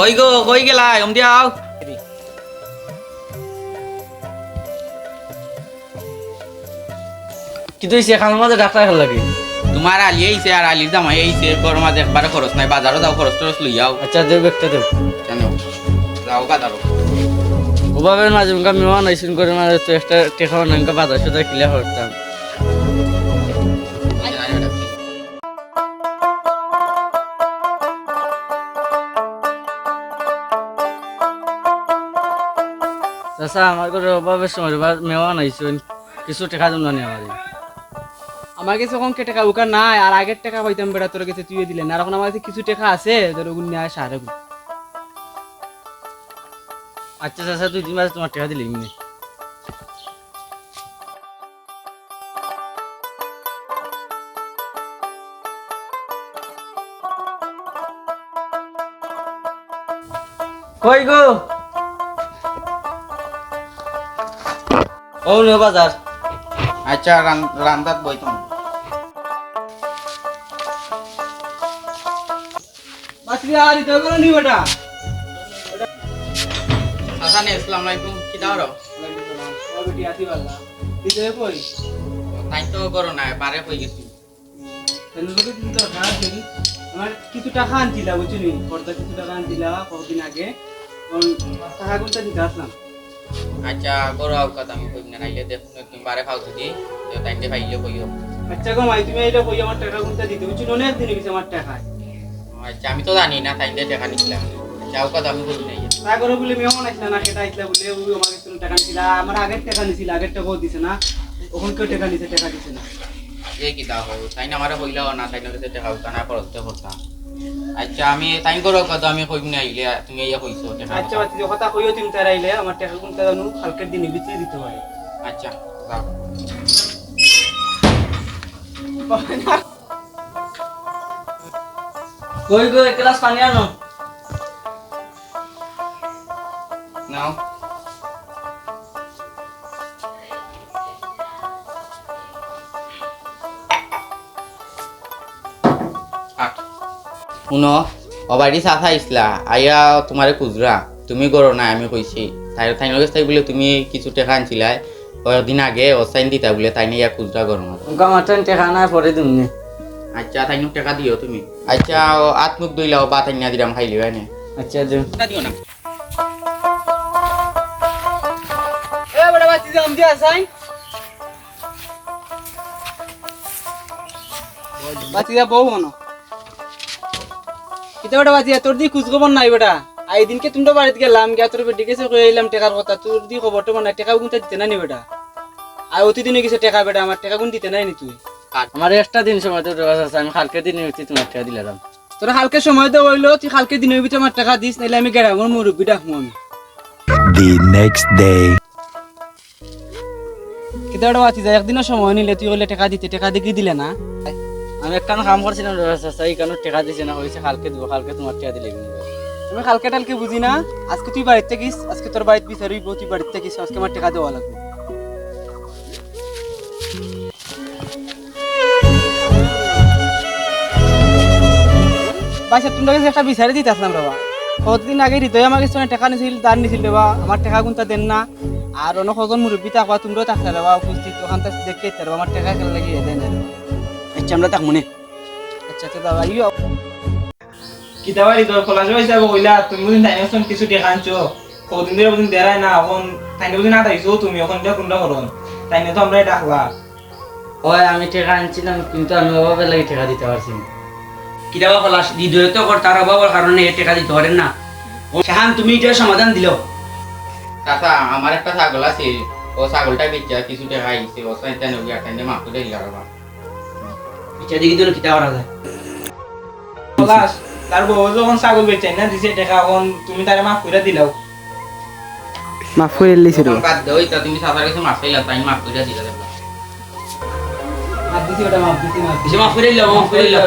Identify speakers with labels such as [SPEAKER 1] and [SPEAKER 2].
[SPEAKER 1] কই গো কই গেলা এম দিয়াও
[SPEAKER 2] কিন্তু এই সেখানের মাঝে ডাক্তার খেলা লাগে
[SPEAKER 1] তোমার আলি আইছে আর আলির জামাই আইছে গরম মাঝে একবারে খরচ নাই বাজারও যাও খরচ টরচ লইয়াও
[SPEAKER 2] আচ্ছা দেব একটা দেব।
[SPEAKER 1] জানো যাও বাজারও।
[SPEAKER 2] ওভাবে মাঝে মুখা মেওয়া নাইছিন করে মাঝে তো একটা টেকাও নাঙ্কা বাজার সাথে ক্লিয়ার করতাম। চাচা আমার করে অভাবের সময় মেওয়া নাইছেন কিছু টেকা জন্য নেই আমার
[SPEAKER 3] আমার কাছে এখন কে টাকা উকা নাই আর আগের টাকা পাইতাম বেড়া তোর কাছে তুই দিলেন আর এখন আমার কাছে কিছু টাকা আছে তোর ওগুলো নিয়ে
[SPEAKER 2] আচ্ছা চাচা দুই তিন মাস তোমার টেকা দিলে এমনি কই গো? ও নে বাজার।
[SPEAKER 1] আচ্ছা রান- রান্দাত বইতাম
[SPEAKER 3] বাসরি আর ইতো করে নি বেটা
[SPEAKER 1] হাসান আসসালামু আলাইকুম। কি দাও রো
[SPEAKER 3] ও বেটি আতি বাল্লা দিতে কই
[SPEAKER 1] তাই তো করো না বারে কই গেছি।
[SPEAKER 3] লোকে তো খারাপ ছিল আমার কিছু টাকা আনছিলা বুঝলি পর্দা কিছু টাকা আনছিলা কতদিন আগে। টাকা কোনটা দিতে আসলাম।
[SPEAKER 1] আচ্ছা করো আও কথা আমি। নাইলে দেখুন তুমি বারে খাও কইও।
[SPEAKER 3] আচ্ছা গো মাই তুমি এটা কই আমার টাকা কোনটা দিতে অনেক দিন আমার টাকা
[SPEAKER 1] আচ্ছা আমি তো জানি না দে টাকা নিছিলাম। যাও কথা আমি কই নাই।
[SPEAKER 3] তা করে বলে না সেটা আসলে বলে ওই আমার কাছে টাকা নিছিল। আমার আগের টাকা নিছিল আগের টাকাও দিছে না। ওখান কেউ টাকা নিছে টাকা দিছে না।
[SPEAKER 1] এই কি দাও তাই না আমারে কইলাও না তাই না টাকা উঠা না খরচ করতাম আচ্ছা আমি তাই করো কথা আমি কইব না আইলে তুমি ইয়া কইছো
[SPEAKER 3] আচ্ছা বাতি কথা কইও তুমি তার আইলে আমার টাকা কোনটা জানো কালকের দিনে বিচিয়ে দিতে পারে।
[SPEAKER 1] আচ্ছা যাও
[SPEAKER 2] কই গো এক গ্লাস পানি আনো।
[SPEAKER 1] নাও। শুনো অবাড়ি আইসলা আইয়া তোমারে খুচরা তুমি করো না আমি কইছি তাই তাই লগে তাই বলে তুমি কিছু টাকা আনছিলাই। কয়েকদিন আগে অসাইন দিতা বলে তাই নিয়ে খুচরা না।
[SPEAKER 2] ওকে আমার টেকা নাই পরে দিমনি
[SPEAKER 1] আচ্ছা তাই টাকা দিও তুমি। আচ্ছা আত মুখ দইলাও বা তাই না দিলাম খাইলি হয়
[SPEAKER 2] আচ্ছা
[SPEAKER 1] দিও না।
[SPEAKER 3] এ বড় দিয়া বাতি বউ মনো। কিতা বেটা বাতি তোর দি খুঁজ খবর নাই বেটা? আই দিনকে তোমরা বাড়িতে গেলাম গিয়া তোর বেটি গেছে কই এলাম টাকার কথা তোর দি খবর তো নাই টাকা গুনতে দিতে না নি বেটা। আর অতিদিনে গেছে টেকা বেটা আমার টেকা গুন দিতে নাই নি তুই
[SPEAKER 2] আমার একটা দিন সময় তো আছে আমি কালকে দিন হইতে তোমার টাকা দিলাম
[SPEAKER 3] তোরা হালকে সময় তো হইল তুই কালকে দিনের ভিতরে আমার টাকা দিস নাইলে আমি গেরাম মুরব্বী ডাকবো আমি।
[SPEAKER 4] The next day.
[SPEAKER 3] কিতা বেটা বাতি যায় একদিনের সময় নিলে তুই বলে টাকা দিতে টাকা দিয়ে দিলে না?
[SPEAKER 2] আমি একটা কাম করছিলাম এই কারণে টাকা দিছে না হয়েছে কালকে দিব কালকে তোমার টাকা দিলে
[SPEAKER 3] তুমি কালকে টালকে বুঝি না আজকে তুই বাড়িতে গিস আজকে তোর বাড়িতে বিচারিব তুই বাড়িতে গিস আজকে আমার টাকা দেওয়া লাগবে। বাইসা তুমি কাছে একটা বিচারে দিতে আসলাম বাবা? কতদিন আগে হৃদয় আমার কাছে টাকা নিছিল দান নিছিল বাবা আমার টাকা কোনটা দেন না? আর অন্য কজন মুরব্বী থাকবা তোমরাও থাকতে বাবা উপস্থিত ওখান থেকে দেখতে আমার টাকা লাগিয়ে দেন
[SPEAKER 2] আচ্ছা আমরা মনে
[SPEAKER 3] আচ্ছা আচ্ছা দাদা ইও
[SPEAKER 5] কিতাবারি তোর খোলা সময় যাব কইলা তুমি বুঝিন তাই নসন কিছু দেখা আনছো কদিন ধরে বুঝিন দেরাই না এখন তাই বুঝিন না তাইছো তুমি এখন এটা কোনটা করুন তাই তো আমরা ডাকলা
[SPEAKER 2] ওই আমি টাকা আনছিলাম কিন্তু আমি অভাবে লাগে টাকা দিতে পারছি না। কিতাবা খলাস হৃদয় তো তার অভাবের কারণে এ টাকা দিতে পারেন না। সেখান তুমি এটার সমাধান দিল।
[SPEAKER 1] চাচা আমার একটা ছাগল আছে ও ছাগলটা বেচা কিছু টাকা আইছে ও সাইতে নবি তাই মাফ করে দিলা বাবা
[SPEAKER 2] এটা দিকে দিলে কিতা করা যায়।
[SPEAKER 5] তার বউ যখন ছাগল বেচাই না দিছে টাকা এখন তুমি তারে মাফ করে দিলাও।
[SPEAKER 3] মাফ করে লিছি
[SPEAKER 1] তখন বাদ দেওই তা তুমি চাচার কাছে মাফ চাইলা তাই মাফ করে দিলা দেখলা
[SPEAKER 3] মাফ দিছি ওটা মাফ দিছি মাফ
[SPEAKER 2] মাফ করে দিলাম মাফ করে দিলাম।